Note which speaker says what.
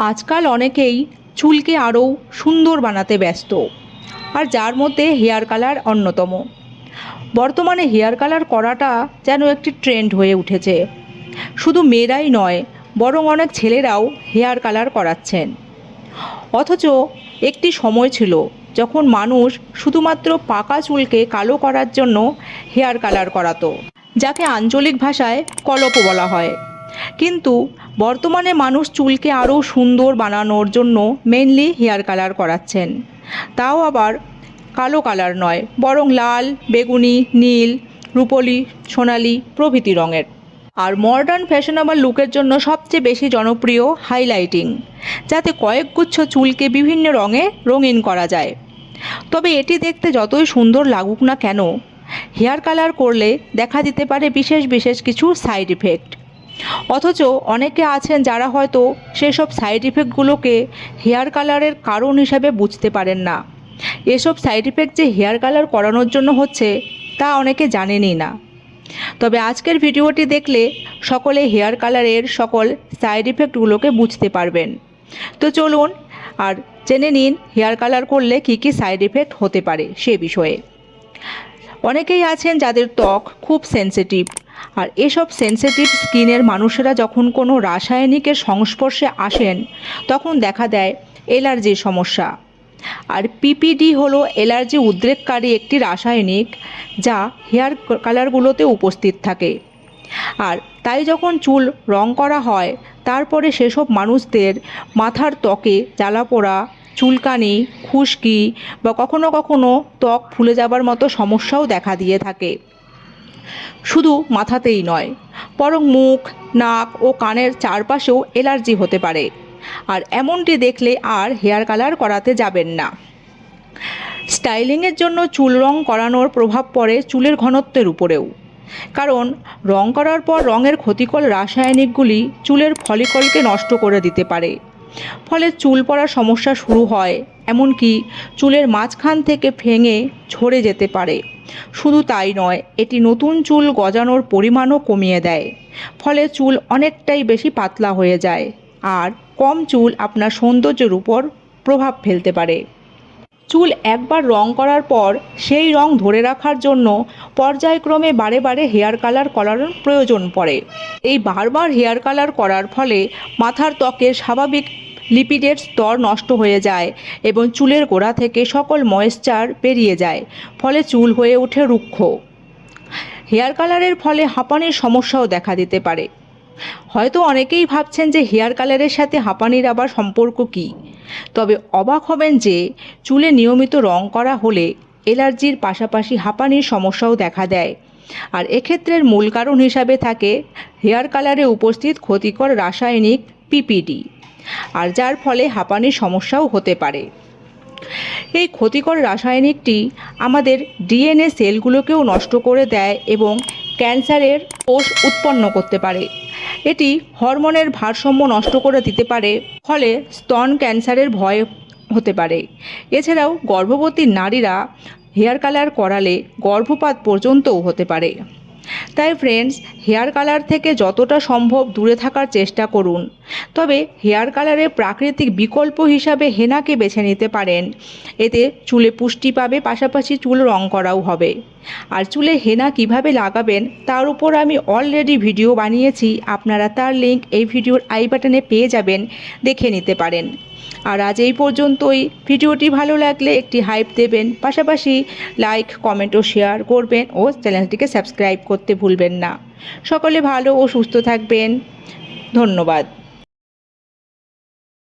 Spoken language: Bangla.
Speaker 1: আজকাল অনেকেই চুলকে আরও সুন্দর বানাতে ব্যস্ত, আর যার মধ্যে হেয়ার কালার অন্যতম। বর্তমানে হেয়ার কালার করাটা যেন একটি ট্রেন্ড হয়ে উঠেছে। শুধু মেয়েরাই নয়, বরং অনেক ছেলেরাও হেয়ার কালার করাচ্ছেন। অথচ একটি সময় ছিল যখন মানুষ শুধুমাত্র পাকা চুলকে কালো করার জন্য হেয়ার কালার করাতো, যাকে আঞ্চলিক ভাষায় কলপ বলা হয়। কিন্তু বর্তমানে মানুষ চুলকে আরও সুন্দর বানানোর জন্য মেনলি হেয়ার কালার করাচ্ছেন। তাও আবার কালো কালার নয়, বরং লাল, বেগুনি, নীল, রূপলি, সোনালি প্রভৃতি রঙের। আর মডার্ন ফ্যাশনেবল লুকের জন্য সবচেয়ে বেশি জনপ্রিয় হাইলাইটিং যাতে কয়েকগুচ্ছ চুলকে বিভিন্ন রঙে রঙিন করা যায়। তবে এটি দেখতে যতই সুন্দর লাগুক না কেন হেয়ার কালার করলে দেখা দিতে পারে বিশেষ বিশেষ কিছু সাইড ইফেক্ট অথচ অনেকে আছেন যারা হয়তো সেসব সাইড ইফেক্টগুলোকে হেয়ার কালারের কারণ হিসাবে বুঝতে পারেন না। এসব সাইড ইফেক্ট যে হেয়ার কালার করানোর জন্য হচ্ছে, তা অনেকে জানেনই না। তবে আজকের ভিডিওটি দেখলে সকলে হেয়ার কালারের সকল সাইড ইফেক্টগুলোকে বুঝতে পারবেন। তো চলুন, আর জেনে নিন হেয়ার কালার করলে কী কী সাইড ইফেক্ট হতে পারে সে বিষয়ে। অনেকেই আছেন যাদের ত্বক খুব সেনসিটিভ আর এসব সেনসিটিভ স্কিনের মানুষেরা যখন কোনো রাসায়নিকের সংস্পর্শে আসেন, তখন দেখা দেয় এলার্জির সমস্যা। আর পিপিডি হলো এলার্জি উদ্রেককারী একটি রাসায়নিক যা হেয়ার কালারগুলোতে উপস্থিত থাকে। আর তাই যখন চুল রং করা হয়, তারপরে সেসব মানুষদের মাথার ত্বকে জ্বালা জ্বালাপোড়া চুলকানি, খুশকি বা কখনো কখনো ত্বক ফুলে যাবার মতো সমস্যাও দেখা দিয়ে থাকে। শুধু মাথাতেই নয়, বরং মুখ, নাক ও কানের চারপাশেও এলার্জি হতে পারে। আর এমনটি দেখলে আর হেয়ার কালার করাতে যাবেন না। স্টাইলিংয়ের জন্য চুল রং করানোর প্রভাব পড়ে চুলের ঘনত্বের উপরেও। কারণ রং করার পর রঙের ক্ষতিকর রাসায়নিকগুলি চুলের ফলিকলকে নষ্ট করে দিতে পারে। ফলে চুল পড়ার সমস্যা শুরু হয়, এমনকি চুলের মাঝখান থেকে ভেঙে ঝরে যেতে পারে। শুধু তাই নয়, এটি নতুন চুল গজানোর পরিমাণও কমিয়ে দেয়, ফলে চুল অনেকটাই বেশি পাতলা হয়ে যায়, আর কম চুল আপনার সৌন্দর্যের উপর প্রভাব ফেলতে পারে। চুল একবার রং করার পর, সেই রং ধরে রাখার জন্য পর্যায়ক্রমে বারে বারে হেয়ার কালার করার প্রয়োজন পড়ে। এই বারবার হেয়ার কালার করার ফলে মাথার ত্বকের স্বাভাবিক লিপিডের স্তর নষ্ট হয়ে যায় এবং চুলের গোড়া থেকে সকল ময়েশ্চার বেরিয়ে যায়, ফলে চুল হয়ে ওঠে রুক্ষ। হেয়ার কালারের ফলে হাঁপানির সমস্যাও দেখা দিতে পারে। হয়তো অনেকেই ভাবছেন যে হেয়ার কালারের সাথে হাঁপানির আবার সম্পর্ক কী। তবে অবাক হবেন যে চুলে নিয়মিত রং করা হলে এলার্জির পাশাপাশি হাঁপানির সমস্যাও দেখা দেয়। আর এক্ষেত্রের মূল কারণ হিসাবে থাকে হেয়ার কালারে উপস্থিত ক্ষতিকর রাসায়নিক পিপিডি। আর যার ফলে হাঁপানির সমস্যাও হতে পারে। এই ক্ষতিকর রাসায়নিকটি আমাদের ডিএনএ সেলগুলোকেও নষ্ট করে দেয় এবং ক্যান্সারের কোষ উৎপন্ন করতে পারে। এটি হরমোনের ভারসাম্য নষ্ট করে দিতে পারে, ফলে স্তন ক্যান্সারের ভয় হতে পারে। এছাড়াও গর্ভবতী নারীরা হেয়ার কালার করালে গর্ভপাত পর্যন্তও হতে পারে। তাই ফ্রেন্ডস হেয়ার কালার থেকে যতটা সম্ভব দূরে থাকার চেষ্টা করুন। তবে হেয়ার কালারের প্রাকৃতিক বিকল্প হিসাবে হেনাকে বেছে নিতে পারেন। এতে চুলে পুষ্টি পাবে, পাশাপাশি চুল রং করাও হবে। আর চুলে হেনা কীভাবে লাগাবেন, তার উপর আমি অলরেডি ভিডিও বানিয়েছি। আপনারা তার লিংক এই ভিডিওর আই বাটনে পেয়ে যাবেন, দেখে নিতে পারেন। আর আজ এই পর্যন্তই। ভিডিওটি ভালো লাগলে একটি হাইপ দেবেন, পাশাপাশি লাইক কমেন্ট ও শেয়ার করবেন ও চ্যানেলটিকে সাবস্ক্রাইব করতে ভুলবেন না। সকলে ভালো ও সুস্থ থাকবেন। ধন্যবাদ।